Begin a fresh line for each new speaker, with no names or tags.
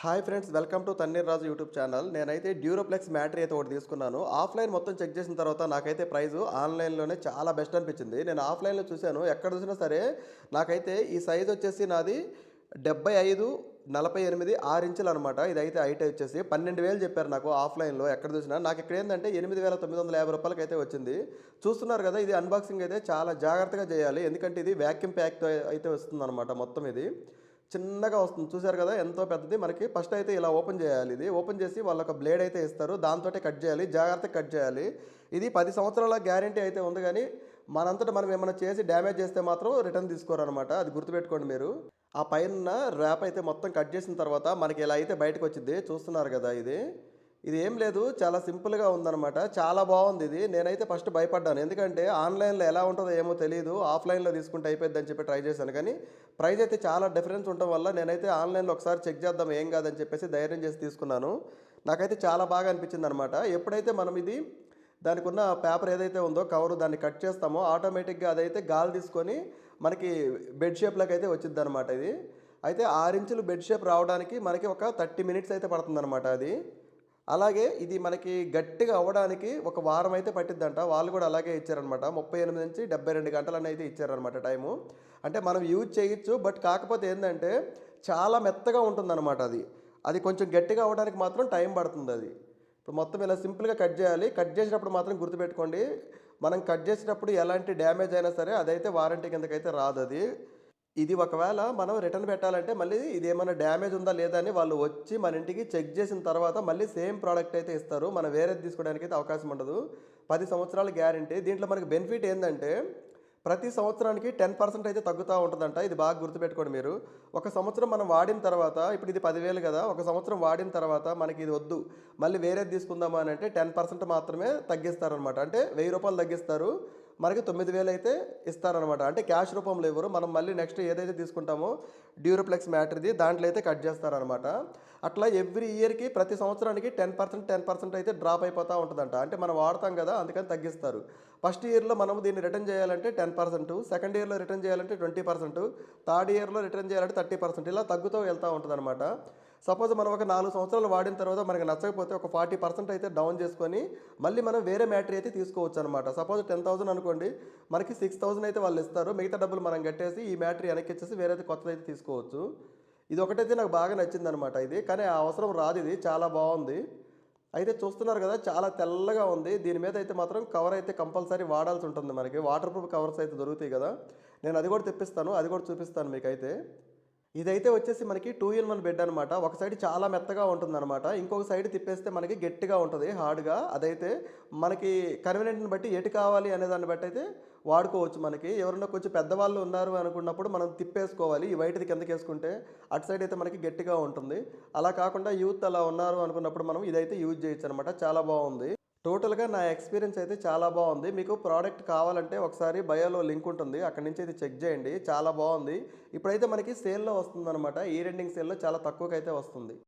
Hi friends welcome to Thanneer Raju YouTube channel. నేనైతే డ్యూరోప్లెక్స్ మ్యాటరీ అయితే ఒకటి తీసుకున్నాను. ఆఫ్లైన్ మొత్తం చెక్ చేసిన తర్వాత నాకైతే ప్రైస్ ఆన్లైన్లోనే చాలా బెస్ట్ అనిపించింది. నేను ఆఫ్లైన్లో చూశాను. ఎక్కడ చూసినా సరే నాకైతే ఈ సైజ్ వచ్చేసి నాది డెబ్బై ఐదు నలభై ఎనిమిది ఆరు ఇంచులు అనమాట ఇదైతే హైట్ వచ్చేసి పన్నెండు వేలు చెప్పారు నాకు ఆఫ్లైన్లో ఎక్కడ చూసినా. నాకు ఇక్కడ ఏంటంటే ఎనిమిది వేల తొమ్మిది వందల యాభై రూపాయలకి అయితే వచ్చింది. చూస్తున్నారు కదా ఇది అన్బాక్సింగ్ అయితే చాలా జాగ్రత్తగా చేయాలి. ఎందుకంటే ఇది వ్యాక్యూమ్ ప్యాక్తో అయితే వస్తుంది అనమాట మొత్తం ఇది. చిన్నగా వస్తుంది. చూశారు కదా ఎంతో పెద్దది. మనకి ఫస్ట్ అయితే ఇలా ఓపెన్ చేయాలి. ఇది ఓపెన్ చేసి వాళ్ళు ఒక బ్లేడ్ అయితే ఇస్తారు. దాంతో కట్ చేయాలి. జాగ్రత్తగా కట్ చేయాలి. ఇది పది సంవత్సరాల గ్యారంటీ అయితే ఉంది కానీ మనంతటా మనం ఏమైనా చేసి డ్యామేజ్ చేస్తే మాత్రం రిటర్న్ తీసుకోరనమాట అది గుర్తుపెట్టుకోండి మీరు. ఆ పైన ర్యాప్ అయితే మొత్తం కట్ చేసిన తర్వాత మనకి ఇలా అయితే బయటకు వచ్చింది చూస్తున్నారు కదా ఇది. ఇది ఏం లేదు చాలా సింపుల్గా ఉందన్నమాట. చాలా బాగుంది ఇది. నేనైతే ఫస్ట్ భయపడ్డాను. ఎందుకంటే ఆన్లైన్లో ఎలా ఉంటుందో ఏమో తెలియదు ఆఫ్లైన్లో తీసుకుంటే అయిపోద్ది అని చెప్పి ట్రై చేశాను. కానీ ప్రైస్ అయితే చాలా డిఫరెన్స్ ఉండటం వల్ల నేనైతే ఆన్లైన్లో ఒకసారి చెక్ చేద్దాం ఏం కాదని చెప్పేసి ధైర్యం చేసి తీసుకున్నాను. నాకైతే చాలా బాగా అనిపించింది అనమాట ఎప్పుడైతే మనం ఇది దానికి ఉన్న పేపర్ ఏదైతే ఉందో కవరు దాన్ని కట్ చేస్తామో ఆటోమేటిక్గా అదైతే గాలి తీసుకొని మనకి బెడ్ షేప్లోకి అయితే వచ్చింది అనమాట ఇది. అయితే ఆరు ఇంచులు బెడ్ షేప్ రావడానికి మనకి ఒక థర్టీ మినిట్స్ అయితే పడుతుందన్నమాట అది. అలాగే ఇది మనకి గట్టిగా అవ్వడానికి ఒక వారం అయితే పట్టిద్దంట. వాళ్ళు కూడా అలాగే ఇచ్చారనమాట ముప్పై ఎనిమిది నుంచి డెబ్బై రెండు గంటలు అయితే ఇచ్చారనమాట టైము. అంటే మనం యూజ్ చేయొచ్చు బట్ కాకపోతే ఏంటంటే చాలా మెత్తగా ఉంటుందన్నమాట అది. అది కొంచెం గట్టిగా అవ్వడానికి మాత్రం టైం పడుతుంది అది. ఇప్పుడు మొత్తం ఇలా సింపుల్గా కట్ చేయాలి. కట్ చేసినప్పుడు మాత్రం గుర్తుపెట్టుకోండి. మనం కట్ చేసినప్పుడు ఎలాంటి డ్యామేజ్ అయినా సరే అదైతే వారంటీ కిందకైతే రాదు అది. ఇది ఒకవేళ మనం రిటర్న్ పెట్టాలంటే మళ్ళీ ఇది ఏమైనా డ్యామేజ్ ఉందా లేదా అని వాళ్ళు వచ్చి మన ఇంటికి చెక్ చేసిన తర్వాత మళ్ళీ సేమ్ ప్రోడక్ట్ అయితే ఇస్తారు. మనం వేరేది తీసుకోవడానికి అయితే అవకాశం ఉండదు. పది సంవత్సరాల గ్యారంటీ. దీంట్లో మనకి బెనిఫిట్ ఏంటంటే ప్రతి సంవత్సరానికి టెన్ పర్సెంట్ అయితే తగ్గుతూ ఉంటుందంట. ఇది బాగా గుర్తుపెట్టుకోండి మీరు. ఒక సంవత్సరం మనం వాడిన తర్వాత ఇప్పుడు ఇది పదివేలు కదా ఒక సంవత్సరం వాడిన తర్వాత మనకి ఇది వద్దు. మళ్ళీ వేరేది తీసుకుందామా అని అంటే టెన్ పర్సెంట్ మాత్రమే తగ్గిస్తారనమాట అంటే వెయ్యి రూపాయలు తగ్గిస్తారు. మనకి తొమ్మిది వేలు అయితే ఇస్తారనమాట అంటే క్యాష్ రూపంలో ఇవ్వరు. మనం మళ్ళీ నెక్స్ట్ ఏదైతే తీసుకుంటామో డ్యూరోప్లెక్స్ మ్యాటర్ది దాంట్లో అయితే కట్ చేస్తారనమాట అట్లా ఎవ్రీ ఇయర్కి ప్రతి సంవత్సరానికి టెన్ పర్సెంట్ టెన్ పర్సెంట్ అయితే డ్రాప్ అయిపోతూ ఉంటుందంట. అంటే మనం వాడతాం కదా అందుకని తగ్గిస్తారు. ఫస్ట్ ఇయర్లో మనం దీన్ని రిటర్న్ చేయాలంటే టెన్ పర్సెంట్. సెకండ్ ఇయర్లో రిటర్న్ చేయాలంటే ట్వంటీ పర్సెంట్. థర్డ్ ఇయర్లో రిటర్న్ చేయాలంటే థర్టీ పర్సెంట్. ఇలా తగ్గుతూ వెళ్తూ ఉంటుందన్నమాట. సపోజ్ మనం ఒక నాలుగు సంవత్సరాలు వాడిన తర్వాత మనకి నచ్చకపోతే ఒక ఫార్టీ పర్సెంట్ అయితే డౌన్ చేసుకొని మళ్ళీ మనం వేరే బ్యాటరీ అయితే తీసుకోవచ్చు అనమాట సపోజ్ టెన్ థౌసండ్ అనుకోండి మనకి సిక్స్ థౌసండ్ అయితే వాళ్ళు ఇస్తారు. మిగతా డబ్బులు మనం కట్టేసి ఈ బ్యాటరీ వెనక్కి ఇచ్చేసి వేరేది కొత్తది అయితే తీసుకోవచ్చు. ఇది ఒకటైతే నాకు బాగా నచ్చింది అనమాట ఇది. కానీ ఆ అవసరం రాదు ఇది. చాలా బాగుంది. అయితే చూస్తున్నారు కదా చాలా తెల్లగా ఉంది. దీని మీద అయితే మాత్రం కవర్ అయితే కంపల్సరీ వాడాల్సి ఉంటుంది మనకి. వాటర్ ప్రూఫ్ కవర్స్ అయితే దొరుకుతాయి కదా. నేను అది కూడా తెప్పిస్తాను. అది కూడా చూపిస్తాను మీకైతే. ఇదైతే వచ్చేసి మనకి టూ ఇన్ వన్ బెడ్ అనమాట ఒక సైడ్ చాలా మెత్తగా ఉంటుందన్నమాట. ఇంకొక సైడ్ తిప్పేస్తే మనకి గట్టిగా ఉంటుంది హార్డ్గా అదైతే మనకి కన్వీనియంట్ని బట్టి ఎటు కావాలి అనే దాన్ని బట్టి అయితే వాడుకోవచ్చు మనకి. ఎవరైనా కొంచెం పెద్దవాళ్ళు ఉన్నారు అనుకున్నప్పుడు మనం తిప్పేసుకోవాలి. ఈ వైట్ది కిందకి వేసుకుంటే అటు సైడ్ అయితే మనకి గట్టిగా ఉంటుంది. అలా కాకుండా యూత్ అలా ఉన్నారు అనుకున్నప్పుడు మనం ఇదైతే యూజ్ చేయొచ్చు అనమాట చాలా బాగుంది. టోటల్గా నా ఎక్స్పీరియన్స్ అయితే చాలా బాగుంది. మీకు ప్రోడక్ట్ కావాలంటే ఒకసారి బయోలో లింక్ ఉంటుంది. అక్కడి నుంచి అయితే చెక్ చేయండి. చాలా బాగుంది. ఇప్పుడైతే మనకి సేల్లో వస్తుంది అనమాట ఈ రెండింగ్ సేల్లో చాలా తక్కువకైతే వస్తుంది.